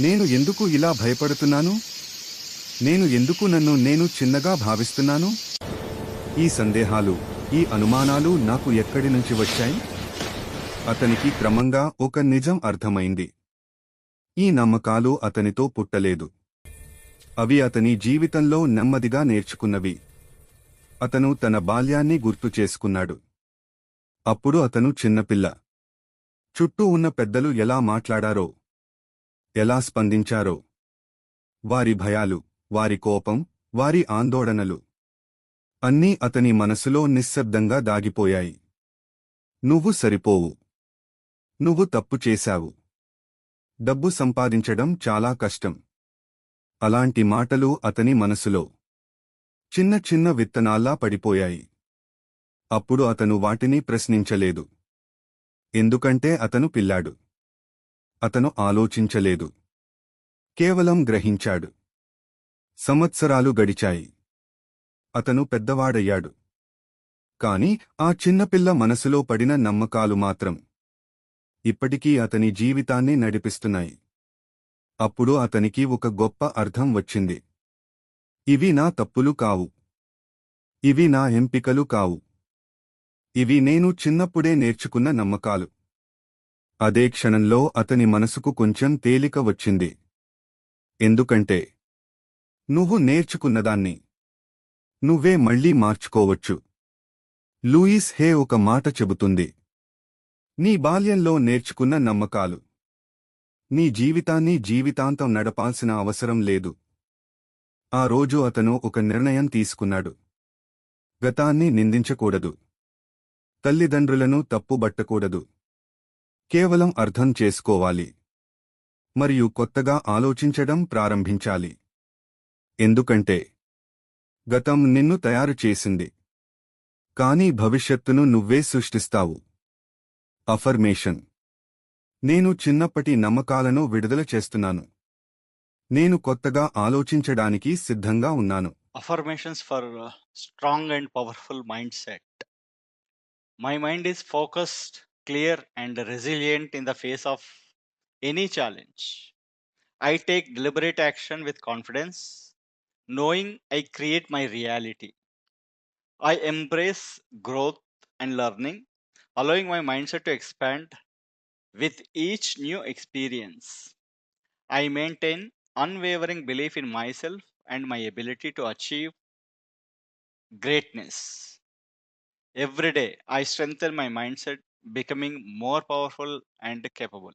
నేను ఎందుకు ఇలా భయపడుతున్నాను? నేను ఎందుకు నన్ను నేను చిన్నగా భావిస్తున్నాను? ఈ సందేహాలు ఈ అనుమానాలు నాకు ఎక్కడి నుంచి వచ్చాయి? అతనికి క్రమంగా ఒక నిజం అర్థమైంది. ఈ నమ్మకాలు అతనితో పుట్టలేదు. అవి అతని జీవితంలో నెమ్మదిగా నేర్చుకున్నవి. అతను తన బాల్యాన్ని గుర్తు చేసుకున్నాడు. అప్పుడు అతను చిన్నపిల్ల. చుట్టూ ఉన్న పెద్దలు ఎలా మాట్లాడారో ఎలా స్పందించారో. వారి భయాలు వారి కోపం వారి ఆందోళనలు. అన్నీ అతని మనసులో నిశ్శబ్దంగా దాగిపోయాయి. నువ్వు సరిపోవు. నువ్వు తప్పు చేశావు. డబ్బు సంపాదించడం చాలా కష్టం. అలాంటి మాటలు అతని మనసులో. చిన్న చిన్న విత్తనాల్లా పడిపోయాయి. అప్పుడు అతను వాటిని ప్రశ్నించలేదు. ఎందుకంటే అతను పిల్లాడు. అతను ఆలోచించలేదు. కేవలం గ్రహించాడు. సంవత్సరాలు గడిచాయి. అతను పెద్దవాడయ్యాడు. కాని ఆ చిన్నపిల్ల మనసులో పడిన నమ్మకాలు మాత్రం ఇప్పటికీ అతని జీవితాన్ని నడిపిస్తున్నాయి. అప్పుడు అతనికి ఒక గొప్ప అర్థం వచ్చింది. ఇవి నా తప్పులు కావు. ఇవి నా ఎంపికలు కావు. ఇవి నేను చిన్నప్పుడే నేర్చుకున్న నమ్మకాలు. అదే క్షణంలో అతని మనసుకు కొంచెం తేలిక వచ్చింది. ఎందుకంటే నువ్వు నేర్చుకున్నదాన్ని నువ్వే మళ్ళీ మార్చుకోవచ్చు. లూయిస్ హే ఒక మాట చెబుతుంది. నీ బాల్యంలో నేర్చుకున్న నమ్మకాలు. నీ జీవితాన్ని జీవితాంతం నడపాల్సిన అవసరం లేదు. ఆ రోజు అతను ఒక నిర్ణయం తీసుకున్నాడు. గతాన్ని నిందించకూడదు. తల్లిదండ్రులను తప్పుబట్టకూడదు. కేవలం అర్థం చేసుకోవాలి. మరియు కొత్తగా ఆలోచించడం ప్రారంభించాలి. ఎందుకంటే గతం నిన్ను తయారు చేసింది. కానీ భవిష్యత్తును నువ్వే సృష్టిస్తావు. అఫర్మేషన్ నేను చిన్నప్పటి నమ్మకాలను విడుదల చేస్తున్నాను. నేను కొత్తగా ఆలోచించడానికి సిద్ధంగా ఉన్నాను. Affirmations for strong and powerful mindset my mind is focused clear and resilient in the face of any challenge. I take deliberate action with confidence knowing i create my reality. I embrace growth and learning allowing my mindset to expand with each new experience. I maintain unwavering belief in myself and my ability to achieve greatness. Every day, I strengthen my mindset, becoming more powerful and capable.